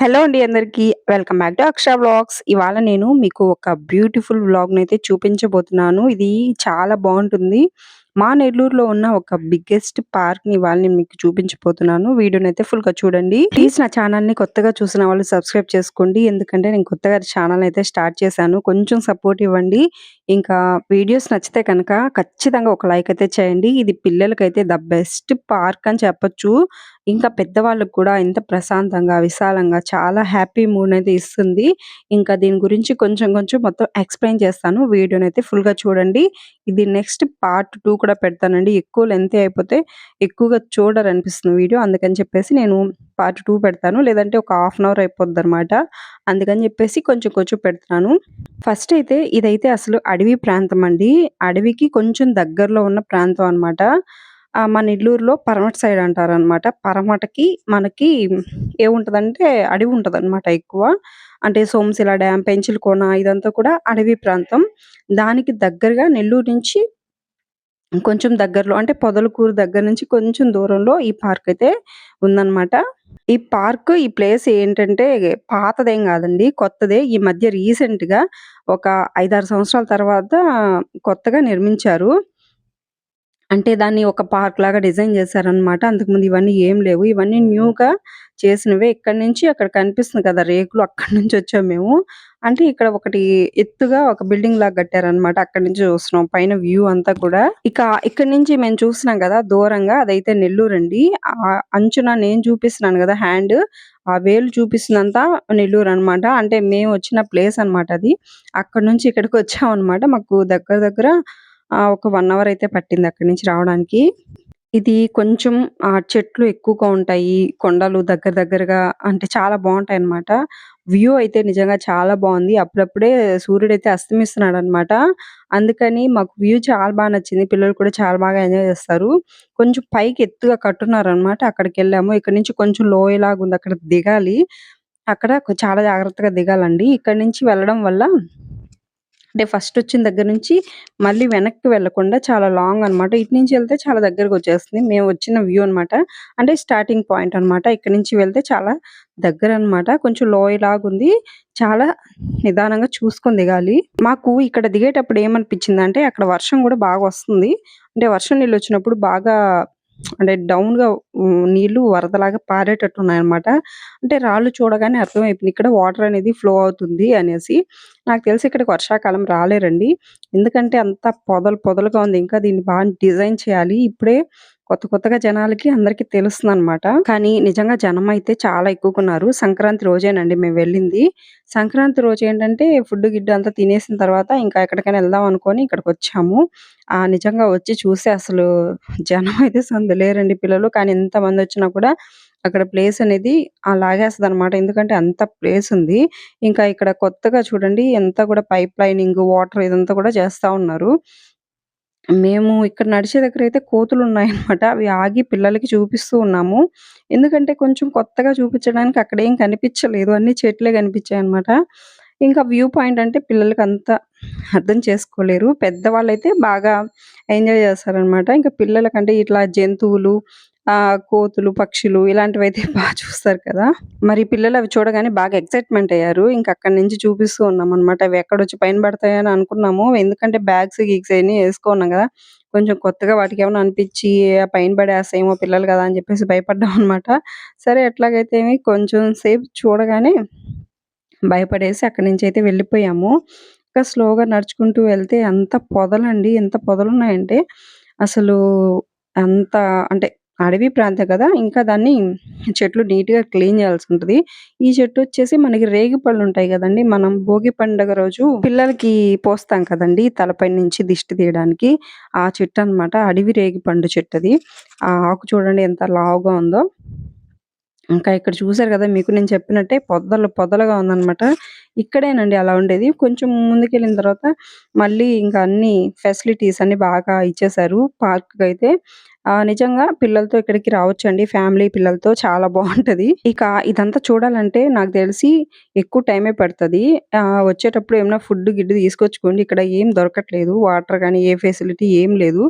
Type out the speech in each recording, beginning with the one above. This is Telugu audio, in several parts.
హలో అండి అందరికీ. Welcome back to Akshara vlogs. ఇవాళ నేను మీకు ఒక బ్యూటిఫుల్ వ్లాగ్‌నైతే చూపించబోతున్నాను. ఇది చాలా బాగుంటుంది మా నెల్లూరులో ఉన్న ఒక బిగ్గెస్ట్ పార్క్‌ని ఇవాళ నేను మీకు చూపించబోతున్నాను. వీడియోనైతే ఫుల్‌గా చూడండి. ప్లీజ్ నా ఛానల్‌ని కొత్తగా చూసిన వాళ్ళు సబ్స్క్రైబ్ చేసుకోండి. ఎందుకంటే నేను కొత్తగా ఛానల్ అయితే స్టార్ట్ చేశాను. కొంచెం సపోర్ట్ ఇవ్వండి. ఇంకా వీడియోస్ నచ్చితే కనుక ఖచ్చితంగా ఒక లైక్ అయితే చేయండి. ఇది పిల్లలకైతే ద బెస్ట్ పార్క్ అని చెప్పొచ్చు. ఇంకా పెద్దవాళ్ళకి కూడా ఎంత ప్రశాంతంగా, విశాలంగా చాలా హ్యాపీ మూడ్ అయితే ఇస్తుంది. ఇంకా దీని గురించి కొంచెం కొంచెం మొత్తం ఎక్స్‌ప్లెయిన్ చేస్తాను. వీడియోని అయితే ఫుల్‌గా చూడండి. ఇది నెక్స్ట్ పార్ట్ టూ కూడా పెడతానండి. ఎక్కువ లెంత్ అయిపోతే ఎక్కువగా చూడరనిపిస్తుంది వీడియో. అందుకని చెప్పేసి నేను పార్ట్ టూ పెడతాను. లేదంటే ఒక హాఫ్ అన్ అవర్ అయిపోద్ది అనమాట అందుకని చెప్పేసి కొంచెం కొంచెం పెడుతున్నాను. ఫస్ట్ అయితే ఇదైతే అసలు అడవి ప్రాంతం అండి. అడవికి కొంచెం దగ్గరలో ఉన్న ప్రాంతం అనమాట. ఆ మన నెల్లూరులో పరమట సైడ్ అంటారనమాట. పరమటకి మనకి ఏముంటదంటే అడవి ఉంటదనమాట ఎక్కువ. అంటే సోమశిల డ్యామ్, పెంచలకోన ఇదంతా కూడా అడవి ప్రాంతం. దానికి దగ్గరగా నెల్లూరు నుంచి కొంచెం దగ్గరలో అంటే పొదలకూరు దగ్గర నుంచి కొంచెం దూరంలో ఈ పార్క్ అయితే ఉందన్నమాట ఈ పార్క్, ఈ ప్లేస్ ఏంటంటే పాతదేం కాదండి కొత్తదే. ఈ మధ్య రీసెంట్‌గా ఒక 5, 6 సంవత్సరాల తర్వాత కొత్తగా నిర్మించారు. అంటే దాన్ని ఒక పార్క్ లాగా డిజైన్ చేశారనమాట. అంతకుముందు ఇవన్నీ ఏం లేవు. ఇవన్నీ న్యూగా చేసినవే. ఇక్కడ నుంచి అక్కడ కనిపిస్తుంది కదా! రేకులు అక్కడి నుంచి వచ్చాము మేము. అంటే ఇక్కడ ఒకటి ఎత్తుగా ఒక బిల్డింగ్ లాగా కట్టారనమాట. అక్కడి నుంచి చూస్తున్నాం. పైన వ్యూ అంతా కూడా. ఇక ఇక్కడ నుంచి మేము చూస్తున్నాం కదా! దూరంగా అదైతే నెల్లూరు అండి ఆ అంచున నేను చూపిస్తున్నాను కదా! హ్యాండ్ ఆ వేలు చూపిస్తుందంతా నెల్లూరనమాట. అంటే మేము వచ్చిన ప్లేస్ అనమాట అది. అక్కడి నుంచి ఇక్కడికి వచ్చామనమాట. మాకు దగ్గర దగ్గర ఒక వన్ అవర్ అయితే పట్టింది అక్కడి నుంచి రావడానికి. ఇది కొంచెం ఆ చెట్లు ఎక్కువగా ఉంటాయి. కొండలు దగ్గర దగ్గరగా అంటే చాలా బాగుంటాయి అనమాట వ్యూ అయితే నిజంగా చాలా బాగుంది అప్పుడప్పుడే సూర్యుడు అయితే అస్తమిస్తున్నాడు అనమాట అందుకని మాకు వ్యూ చాలా బాగా నచ్చింది. పిల్లలు కూడా చాలా బాగా ఎంజాయ్ చేస్తారు. కొంచెం పైకి ఎత్తుగా కట్టున్నారు అన్నమాట అక్కడికి వెళ్ళాము ఇక్కడ నుంచి కొంచెం లోయలాగుంది. అక్కడ దిగాలి. అక్కడ చాలా జాగ్రత్తగా దిగాలండి. ఇక్కడ నుంచి వెళ్ళడం వల్ల అంటే ఫస్ట్ వచ్చిన దగ్గర నుంచి మళ్ళీ వెనక్కి వెళ్ళకుండా చాలా లాంగ్ అనమాట. ఇటు నుంచి వెళ్తే చాలా దగ్గరకొచ్చేస్తుంది. మేము వచ్చిన వ్యూ అనమాట. అంటే స్టార్టింగ్ పాయింట్ అనమాట. ఇక్కడి నుంచి వెళ్తే చాలా దగ్గర అనమాట కొంచెం లోయ లాగుంది చాలా నిదానంగా చూసుకొని దిగాలి. మాకు ఇక్కడ దిగేటప్పుడు ఏమనిపించింది అంటే అక్కడ వర్షం కూడా బాగా వస్తుంది. అంటే వర్షం నీళ్ళు వచ్చినప్పుడు బాగా అంటే డౌన్‌గా హ్మ్, నీళ్ళు వరదలాగా పారేటట్టున్నాయన్నమాట. అంటే రాళ్ళు చూడగానే అర్థమైపోయింది. ఇక్కడ వాటర్ అనేది ఫ్లో అవుతుంది అనేసి. నాకు తెలిసి ఇక్కడికి వర్షాకాలం రాలేరండి. ఎందుకంటే అంత పొదలు పొదలుగా ఉంది. ఇంకా దీన్ని బాగా డిజైన్ చేయాలి. ఇప్పుడే కొత్త కొత్తగా జనాలకి అందరికి తెలుస్తుందనమాట. కానీ నిజంగా జనం అయితే చాలా ఎక్కువకున్నారు సంక్రాంతి రోజేనండి మేము వెళ్ళింది. సంక్రాంతి రోజేంటంటే ఫుడ్, గిడ్డు అంతా తినేసిన తర్వాత ఇంకా ఎక్కడికైనా వెళ్దాం అనుకొని ఇక్కడికి వచ్చాము ఆ నిజంగా వచ్చి చూస్తే అసలు జనం అయితే లేరండి పిల్లలు. కానీ ఎంతమందొచ్చినా కూడా అక్కడ ప్లేస్ అనేది లాగేస్తుంది అన్నమాట ఎందుకంటే అంత ప్లేస్ ఉంది. ఇంకా ఇక్కడ కొత్తగా చూడండి ఎంత కూడా పైప్ లైనింగ్, వాటర్ ఇదంతా కూడా చేస్తా ఉన్నారు. మేము ఇక్కడ నడిచే దగ్గరైతే కోతులున్నాయన్నమాట. అవి ఆగి పిల్లలకి చూపిస్తూ ఉన్నాము. ఎందుకంటే కొంచెం కొత్తగా చూపించడానికి అక్కడేం కనిపించలేదు. అన్ని చెట్లే కనిపించాయన్నమాట. ఇంకా వ్యూ పాయింట్ అంటే పిల్లలకంత అర్థం చేసుకోలేరు. పెద్దవాళ్ళైతే బాగా ఎంజాయ్ చేస్తారనమాట. ఇంకా పిల్లలకంటే ఇట్లా జంతువులు కోతులు, పక్షులు ఇలాంటివి అయితే బాగా చూస్తారు కదా! మరి పిల్లలు అవి చూడగానే బాగా ఎక్సైట్‌మెంట్ అయ్యారు. ఇంకా అక్కడి నుంచి చూపిస్తూ ఉన్నాం అనమాట అవి ఎక్కడొచ్చి పైన పడతాయని అనుకున్నాము. ఎందుకంటే బ్యాగ్స్, గిగ్స్ అయన్నీ వేసుకున్నాం కదా కొంచెం కొత్తగా వాటికి ఏమైనా అనిపిచ్చి పైన పడేస్తాయేమో పిల్లలు కదా అని చెప్పేసి భయపడ్డాం అనమాట సరే ఎట్లాగైతే కొంచెం సేపు చూడగానే భయపడేసి అక్కడి అయితే వెళ్ళిపోయాము. ఇంకా స్లోగా నడుచుకుంటూ వెళ్తే అంత పొదలండి. ఎంత పొదలున్నాయంటే అసలు అంత అంటే అడవి ప్రాంతం కదా! ఇంకా దాన్ని చెట్లు నీట్‌గా క్లీన్ చేయాల్సి ఉంటుంది ఈ చెట్టు వచ్చేసి మనకి రేగి పళ్ళు ఉంటాయి కదండి మనం భోగి పండుగ రోజు పిల్లలకి పోస్తాం కదండి తలపై నుంచి దిష్టి తీయడానికి. ఆ చెట్టు అనమాట అడవి రేగి పండు చెట్టు అది ఆ ఆకు చూడండి ఎంత లావుగా ఉందో. ఇంకా ఇక్కడ చూసారు కదా మీకు నేను చెప్పినట్టే పొదలు పొదలుగా ఉందన్నమాట ఇక్కడేనండి అలా ఉండేది. కొంచెం ముందుకెళ్ళిన తర్వాత మళ్ళీ ఇంకా అన్ని ఫెసిలిటీస్ అన్ని బాగా ఇచ్చేశారు పార్క్ అయితే నిజంగా పిల్లలతో ఇక్కడికి రావచ్చండి. ఫ్యామిలీ పిల్లలతో చాలా బాగుంటది ఇక ఇదంతా చూడాలంటే నాకు తెలిసి ఎక్కువ టైమే పడతది. వచ్చేటప్పుడు ఏమైనా ఫుడ్, గిడ్డు తీసుకొచ్చుకోండి. ఇక్కడ ఏం దొరకట్లేదు. వాటర్ కానీ ఏ ఫెసిలిటీ ఏం లేదు.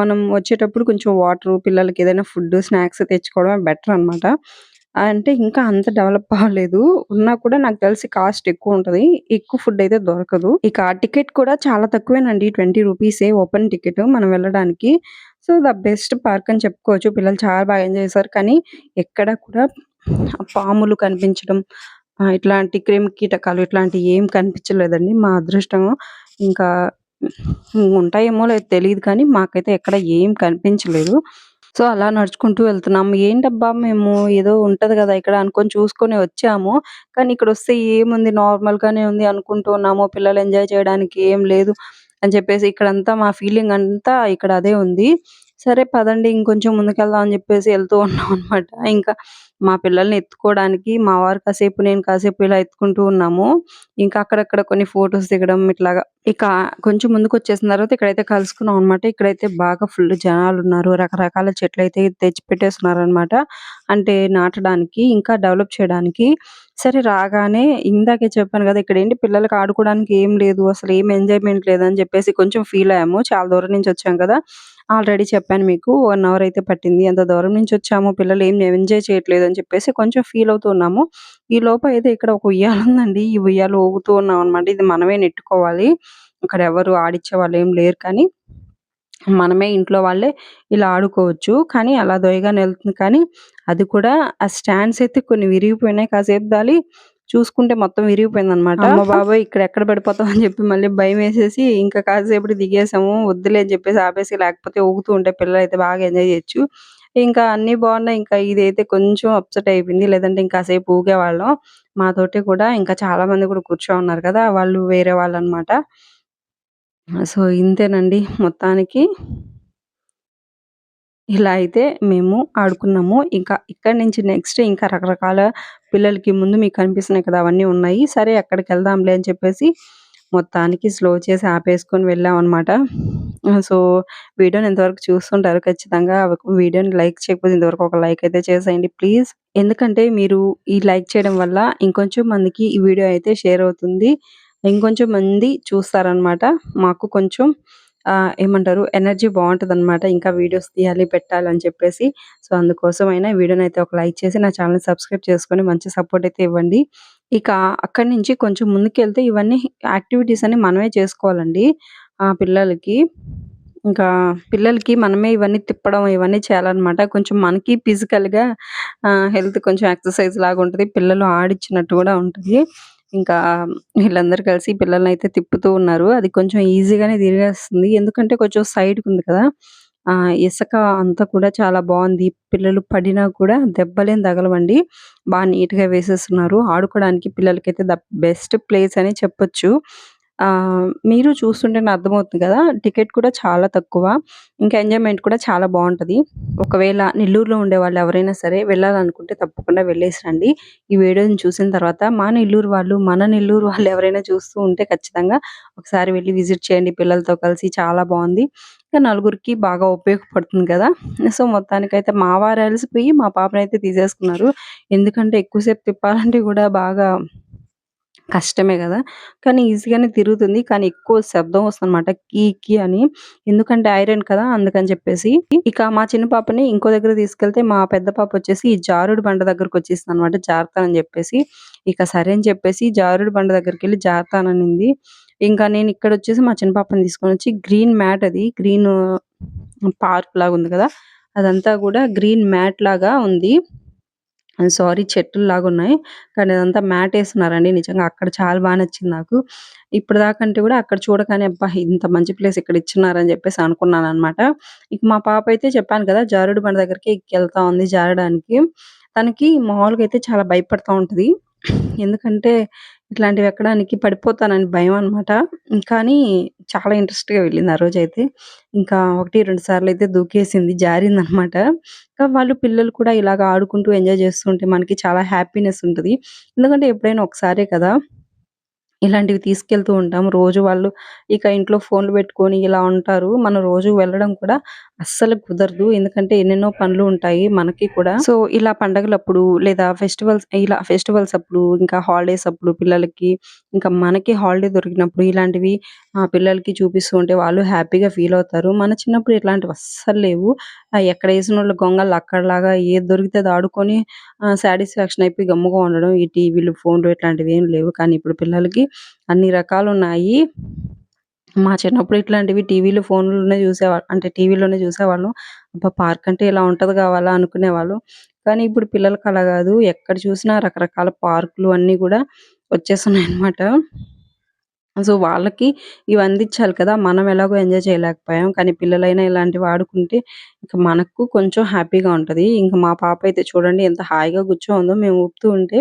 మనం వచ్చేటప్పుడు కొంచెం వాటర్ పిల్లలకి ఏదైనా ఫుడ్ స్నాక్స్ తెచ్చుకోవడమే బెటర్ అనమాట. అంటే ఇంకా అంత డెవలప్ అవ్వలేదు. ఉన్నా కూడా నాకు తెలిసి కాస్ట్ ఎక్కువ ఉంటది. ఎక్కువ ఫుడ్ అయితే దొరకదు. ఇక టికెట్ కూడా చాలా తక్కువేనండి. 20 రూపీసే ఓపెన్ టికెట్ మనం వెళ్ళడానికి. సో, ద బెస్ట్ పార్క్ అని చెప్పుకోవచ్చు. పిల్లలు చాలా బాగా ఎంజాయ్ చేశారు. కానీ ఎక్కడ కూడా పాములు కనిపించడం ఆహ్, ఇట్లాంటి క్రిమి కీటకాలు ఇట్లాంటివి ఏం కనిపించలేదండి. మా అదృష్టం. ఇంకా ఉంటాయేమో లేదో తెలీదు కానీ మాకైతే ఎక్కడ ఏం కనిపించలేదు. సో, అలా నడుచుకుంటూ వెళ్తున్నాం ఏంటబ్బా! మేము ఏదో ఉంటది కదా ఇక్కడ అనుకొని చూసుకొని వచ్చాము. కానీ ఇక్కడ వస్తే ఏముంది నార్మల్ గానే ఉంది అనుకుంటూ ఉన్నాము. పిల్లలు ఎంజాయ్ చేయడానికి ఏం లేదు అని చెప్పేసి ఇక్కడంతా మా ఫీలింగ్ అంతా ఇక్కడ అదే ఉంది. సరే పదండి ఇంకొంచెం ముందుకెళ్దాం అని చెప్పేసి వెళ్తూ ఉన్నాం అనమాట ఇంకా మా పిల్లల్ని ఎత్తుకోవడానికి మా వారు కాసేపు, నేను కాసేపు ఇలా ఎత్తుకుంటూ ఉన్నాము. ఇంకా అక్కడక్కడ కొన్ని ఫొటోస్ దిగడం ఇట్లాగా. ఇక కొంచెం ముందుకొచ్చేసిన తర్వాత ఇక్కడైతే కలుసుకున్నాం అనమాట. ఇక్కడైతే బాగా ఫుల్ జనాలు ఉన్నారు రకరకాల చెట్లు అయితే తెచ్చి పెట్టేసున్నారనమాట. అంటే నాటడానికి, ఇంకా డెవలప్ చేయడానికి. సరే రాగానే ఇందాకే చెప్పాను గదా! ఇక్కడేంటి పిల్లలకి ఆడుకోవడానికి ఏం లేదు. అసలు ఏం ఎంజాయ్‌మెంట్ లేదని చెప్పేసి కొంచెం ఫీల్ అయ్యాము. చాలా దూరం నుంచి వచ్చాం కదా! ఆల్రెడీ చెప్పాను మీకు వన్ అవర్ అయితే పట్టింది. అంత దూరం నుంచి వచ్చాము. పిల్లలు ఏం ఎంజాయ్ చేయట్లేదు అని చెప్పేసి కొంచెం ఫీల్ అవుతున్నాము ఈ లోపల అయితే ఇక్కడ ఒక ఉయ్యాల ఉందండి. ఈ ఉయ్యాలు ఊగుతూ ఉన్నామనమాట. ఇది మనమే నెట్టుకోవాలి. ఇక్కడ ఎవరు ఆడిచ్చే వాళ్ళు ఏం లేరు కానీ మనమే ఇంట్లో వాళ్ళే ఇలా ఆడుకోవచ్చు. కానీ అలా దొయగానే ఎళ్తుంది కానీ అది కూడా ఆ స్టాండ్స్ అయితే కొన్ని విరిగిపోయినాయి. కాసేపు దాలి చూసుకుంటే మొత్తం విరిగిపోయిందనమాట. అమ్మ బాబోయ్! ఇక్కడ ఎక్కడ పడిపోతాం అని చెప్పి మళ్ళీ భయమేసేసి ఇంకా కాసేపటికి దిగేసాము. వద్దులే అని చెప్పేసి ఆపేసి లేకపోతే ఊగుతూ ఉంటే పిల్లలైతే బాగా ఎంజాయ్ చేయొచ్చు. ఇంకా అన్నీ బాగున్నాయి. ఇంకా ఇదైతే కొంచెం అప్‌సెట్ అయిపోయింది. లేదంటే ఇంకాసేపు ఊగేవాళ్ళం. మాతోటి కూడా ఇంకా చాలా మంది కూడా కూర్చొని ఉన్నారు కదా! వాళ్ళు వేరే వాళ్ళనమాట. సో, ఇంతేనండి మొత్తానికి. ఇలా అయితే మేము ఆడుకున్నాము. ఇంకా ఇక్కడి నుంచి నెక్స్ట్ ఇంకా రకరకాల పిల్లలకి ముందు మీకు కనిపిస్తున్నాయి కదా! అవన్నీ ఉన్నాయి. సరే అక్కడికి వెళ్దాంలే అని చెప్పేసి మొత్తానికి స్లో చేసి ఆపేసుకొని వెళ్ళాం అనమాట సో, వీడియోని ఇంతవరకు చూస్తుంటారు ఖచ్చితంగా వీడియోని లైక్ చేయకపోతే ఇంతవరకు ఒక లైక్ అయితే చేసేయండి ప్లీజ్. ఎందుకంటే మీరు ఈ లైక్ చేయడం వల్ల ఇంకొంచెం మందికి ఈ వీడియో అయితే షేర్ అవుతుంది. ఇంకొంచెం మంది చూస్తారనమాట. మాకు కొంచెం ఏమంటారు ఎనర్జీ బాగుంటుంది అనమాట ఇంకా వీడియోస్ తీయాలి, పెట్టాలి అని చెప్పేసి. సో, అందుకోసమైనా అయితే ఒక లైక్ చేసి నా ఛానెల్‌ని సబ్స్క్రైబ్ చేసుకొని మంచి సపోర్ట్ అయితే ఇవ్వండి. ఇక అక్కడి నుంచి కొంచెం ముందుకెళ్తే ఇవన్నీ యాక్టివిటీస్ అన్ని మనమే చేసుకోవాలండి. ఆ పిల్లలకి. ఇంకా పిల్లలకి మనమే ఇవన్నీ తిప్పడం ఇవన్నీ చేయాలన్నమాట కొంచెం మనకి ఫిజికల్‌గా హెల్త్ కొంచెం ఎక్సర్‌సైజ్ లాగా ఉంటది. పిల్లలు ఆడిచ్చినట్టు కూడా ఉంటది. ఇంకా వీళ్ళందరూ కలిసి పిల్లల్ని అయితే తిప్పుతూ ఉన్నారు. అది కొంచెం ఈజీగానే తిరిగేస్తుంది. ఎందుకంటే కొంచెం సైడ్‌కుంది కదా! ఆ ఇసుక అంతా కూడా చాలా బాగుంది పిల్లలు పడినా కూడా దెబ్బలేం తగలవండి. బాగా నీట్‌గా వేసేస్తున్నారు. ఆడుకోవడానికి పిల్లలకైతే ద బెస్ట్ ప్లేస్ అని చెప్పొచ్చు. మీరు చూస్తుంటేనే అర్థమవుతుంది కదా! టికెట్ కూడా చాలా తక్కువ. ఇంకా ఎంజాయ్‌మెంట్ కూడా చాలా బాగుంటుంది ఒకవేళ నెల్లూరులో ఉండే వాళ్ళు ఎవరైనా సరే వెళ్ళాలనుకుంటే తప్పకుండా వెళ్ళేసి రండి. ఈ వీడియోని చూసిన తర్వాత మా నెల్లూరు వాళ్ళు, మన నెల్లూరు వాళ్ళు ఎవరైనా చూస్తూ ఉంటే ఖచ్చితంగా ఒకసారి వెళ్ళి విజిట్ చేయండి పిల్లలతో కలిసి. చాలా బాగుంది ఇంకా నలుగురికి బాగా ఉపయోగపడుతుంది కదా! సో, మొత్తానికైతే మా వారు అలసిపోయి మా పాపనైతే తీసేసుకున్నారు. ఎందుకంటే ఎక్కువ సేపు తిప్పాలంటే కూడా బాగా కష్టమే కదా కానీ ఈజీగానే తిరుగుతుంది. కానీ ఎక్కువ శబ్దం వస్తుందన్నమాట కీ కీ అని. ఎందుకంటే ఐరన్ కదా! అందుకని చెప్పేసి. ఇక మా చిన్న పాపని ఇంకో దగ్గర తీసుకెళ్తే మా పెద్ద పాప వచ్చేసి ఈ జారుడు బండ దగ్గరకొచ్చేసిందనమాట జారుతానని చెప్పేసి. ఇక సరే అని చెప్పేసి జారుడు బండ దగ్గరికి వెళ్ళి జారుతాననింది. ఇంకా నేను ఇక్కడ వచ్చేసి మా చిన్న పాపని తీసుకొని వచ్చి గ్రీన్ మ్యాట్ అది. గ్రీన్ పార్క్ లాగా ఉంది కదా! అదంతా కూడా గ్రీన్ మ్యాట్ లాగా ఉంది. సారీ చెట్లు లాగా ఉన్నాయి కానీ అదంతా మ్యాట్ వేస్తున్నారండి నిజంగా అక్కడ చాలా బాగా నచ్చింది నాకు. ఇప్పటిదాకంటే కూడా అక్కడ చూడగానే అబ్బా! ఇంత మంచి ప్లేస్ ఇక్కడ ఇచ్చినారని చెప్పేసి అనుకున్నాను అనమాట ఇక మా పాప అయితే చెప్పాను కదా! జారుడు బండ దగ్గరికి ఎక్కెళ్తా ఉంది జారడానికి. తనకి మామూలుగా అయితే చాలా భయపడతా ఉంటది. ఎందుకంటే ఇట్లాంటివి ఎక్కడానికి పడిపోతానని భయం అనమాట. కానీ చాలా ఇంట్రెస్ట్‌గా వెళ్ళింది ఆ రోజైతే. ఇంకా ఒకటి రెండు సార్లు అయితే దూకేసింది. జారిందనమాట. ఇంకా వాళ్ళు పిల్లలు కూడా ఇలాగ ఆడుకుంటూ ఎంజాయ్ చేస్తుంటే మనకి చాలా హ్యాపీనెస్ ఉంటది. ఎందుకంటే ఎప్పుడైనా ఒకసారే కదా! ఇలాంటివి తీసుకెళ్తూ ఉంటాం. రోజు వాళ్ళు ఇక ఇంట్లో ఫోన్‌లు పెట్టుకొని ఇలా ఉంటారు. మనం రోజు వెళ్ళడం కూడా అస్సలు కుదరదు. ఎందుకంటే ఎన్నెన్నో పనులు ఉంటాయి మనకి కూడా. సో, ఇలా పండగలప్పుడు లేదా ఫెస్టివల్స్ ఇలా ఫెస్టివల్స్ అప్పుడు ఇంకా హాలిడేస్ అప్పుడు పిల్లలకి ఇంకా మనకి హాలిడే దొరికినప్పుడు ఇలాంటివి ఆ పిల్లలకి చూపిస్తూ ఉంటే వాళ్ళు హ్యాపీగా ఫీల్ అవుతారు. మన చిన్నప్పుడు ఇట్లాంటివి అస్సలు లేవు. ఆహ్, ఎక్కడ ఏసినోళ్ళు గొంగళ్ళు అక్కడలాగా ఏది దొరికితే అది ఆడుకొని సాటిస్ఫాక్షన్ అయిపోయి గమ్ముగా ఉండడం. ఈ టీవీలు, ఫోన్‌లు ఇట్లాంటివి ఏం లేవు. కానీ ఇప్పుడు పిల్లలకి అన్ని రకాలు ఉన్నాయి మా చిన్నప్పుడు ఇట్లాంటివి టీవీలు, ఫోన్‌లోనే చూసేవాళ్ళు అంటే టీవీలోనే చూసేవాళ్ళం. అబ్బా! పార్క్ అంటే ఇలా ఉంటది కావాలా అనుకునేవాళ్ళు కానీ ఇప్పుడు పిల్లలకి అలా కాదు. ఎక్కడ చూసినా రకరకాల పార్కులు అన్నీ కూడా వచ్చేస్తున్నాయన్నమాట. సో, వాళ్ళకి ఇవి అందించాలి కదా! మనం ఎలాగో ఎంజాయ్ చేయలేకపోయాం. కానీ పిల్లలైనా ఇలాంటివి ఆడుకుంటే ఇంకా మనకు కొంచెం హ్యాపీగా ఉంటది. ఇంకా మా పాప అయితే చూడండి ఎంత హాయిగా కూర్చోందో మేము ఊపుతూ ఉంటే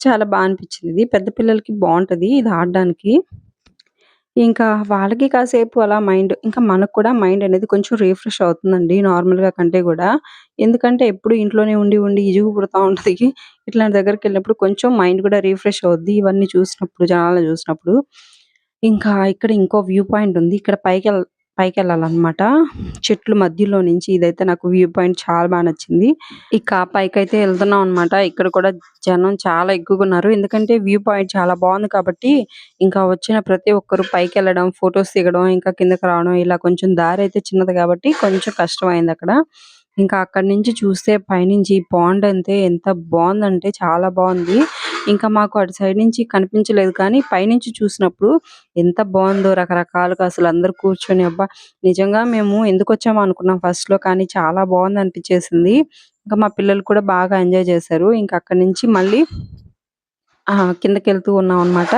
చాలా బా అనిపించింది. ఇది పెద్ద పిల్లలకి బావుంటది ఇది ఆడడానికి. ఇంకా వాళ్ళకి కాసేపు అలా మైండ్ ఇంకా మనకు కూడా మైండ్ అనేది కొంచెం రిఫ్రెష్ అవుతుందండి నార్మల్‌గా కంటే గూడా. ఎందుకంటే ఎప్పుడు ఇంట్లోనే ఉండి, ఉండి ఇజుగు పుడతా ఉంటది. ఇట్లాంటి దగ్గరికెళ్ళినప్పుడు కొంచెం మైండ్ కూడా రిఫ్రెష్ అవుద్ది. ఇవన్నీ చూసినప్పుడు, జనాలను చూసినప్పుడు. ఇంకా ఇక్కడ ఇంకో వ్యూ పాయింట్ ఉంది. ఇక్కడ పైకి పైకి వెళ్ళాలన్నమాట చెట్లు మధ్యలో నుంచి ఇదైతే నాకు వ్యూ పాయింట్ చాలా బాగా నచ్చింది. ఇక అయితే వెళ్తున్నాం అన్నమాట. ఇక్కడ కూడా జనం చాలా ఎక్కువగున్నారు. ఎందుకంటే వ్యూ పాయింట్ చాలా బాగుంది కాబట్టి ఇంకా వచ్చిన ప్రతి ఒక్కరు పైకి వెళ్ళడం ఫోటోస్ దిగడం, ఇంకా కిందకి రావడం ఇలా కొంచెం దారి అయితే చిన్నది కాబట్టి కొంచెం కష్టమైందక్కడ. ఇంకా అక్కడి నుంచి చూస్తే పైనుంచి పాండ్ అంతే ఎంత బాగుందంటే చాలా బాగుంది ఇంకా మాకు అటు సైడ్ నుంచి కనిపించలేదు కానీ పైనుంచి చూసినప్పుడు ఎంత బాగుందో రకరకాలుగా అసలు అందరు కూర్చొని అబ్బా! నిజంగా మేము ఎందుకు వచ్చాము అనుకున్నాం ఫస్ట్‌లో కానీ చాలా బాగుంది అనిపించేసింది ఇంకా మా పిల్లలు కూడా బాగా ఎంజాయ్ చేశారు. ఇంకా అక్కడి నుంచి మళ్ళీ కిందకి వెళ్తూ ఉన్నాం అనమాట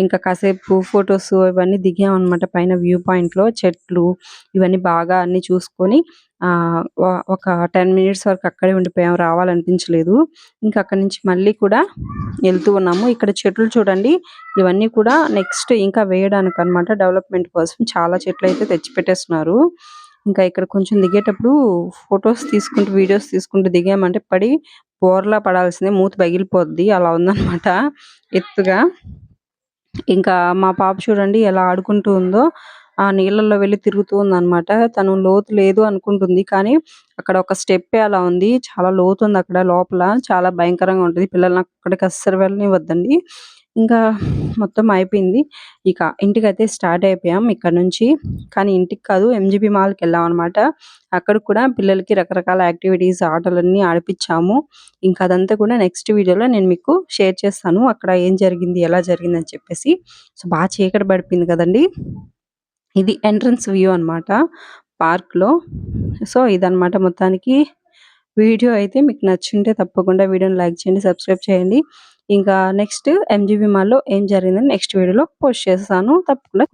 ఇంకా కాసేపు ఫొటోస్ ఇవన్నీ దిగామన్నమాట పైన వ్యూ పాయింట్‌లో. చెట్లు ఇవన్నీ బాగా అన్ని చూసుకొని ఒక 10 మినిట్స్ వరకు అక్కడే ఉండిపోయాం. రావాలనిపించలేదు. ఇంకా అక్కడి నుంచి మళ్ళీ కూడా వెళ్తూ ఉన్నాము. ఇక్కడ చెట్లు చూడండి. ఇవన్నీ కూడా నెక్స్ట్ ఇంకా వేయడానికి అనమాట డెవలప్‌మెంట్ కోసం చాలా చెట్లు అయితే తెచ్చిపెట్టేస్తున్నారు. ఇంకా ఇక్కడ కొంచెం దిగేటప్పుడు ఫొటోస్ తీసుకుంటూ, వీడియోస్ తీసుకుంటూ దిగామంటే పడి బోర్లా పడాల్సిందే. మూతి పగిలిపోద్ది. అలా ఉందన్నమాట ఎత్తుగా. ఇంకా మా పాప చూడండి ఎలా ఆడుకుంటూ ఉందో. ఆ నీళ్ళల్లో వెళ్ళి తిరుగుతూ ఉందన్నమాట. తను లోతు లేదు అనుకుంటుంది. కానీ అక్కడ ఒక స్టెప్ అలా ఉంది. చాలా లోతు ఉంది అక్కడ లోపల. చాలా భయంకరంగా ఉంటుంది పిల్లల్ని అక్కడికి అస్సలు వెళ్ళనివ్వద్దండి. ఇంకా మొత్తం అయిపోయింది. ఇక ఇంటికైతే స్టార్ట్ అయిపోయాం ఇక్కడ నుంచి. కానీ ఇంటికి కాదు ఎంజీబీ మాల్కి వెళ్ళాం అనమాట అక్కడ కూడా పిల్లలకి రకరకాల యాక్టివిటీస్ ఆటలన్నీ ఆడిపించాము ఇంకా అదంతా కూడా నెక్స్ట్ వీడియోలో నేను మీకు షేర్ చేస్తాను. అక్కడ ఏం జరిగింది, ఎలా జరిగిందని చెప్పేసి. సో, బాగా చీకటి పడిపోయింది కదండీ! ఇది ఎంట్రన్స్ వ్యూ అనమాట పార్క్‌లో. సో, ఇదనమాట మొత్తానికి. వీడియో అయితే మీకు నచ్చుంటే తప్పకుండా వీడియోని లైక్ చేయండి, సబ్స్క్రైబ్ చేయండి. ఇంకా నెక్స్ట్ ఎంజీబీ మాల్‌లో ఏం జరిగిందని నెక్స్ట్ వీడియోలో పోస్ట్ చేస్తాను. తప్పకుండా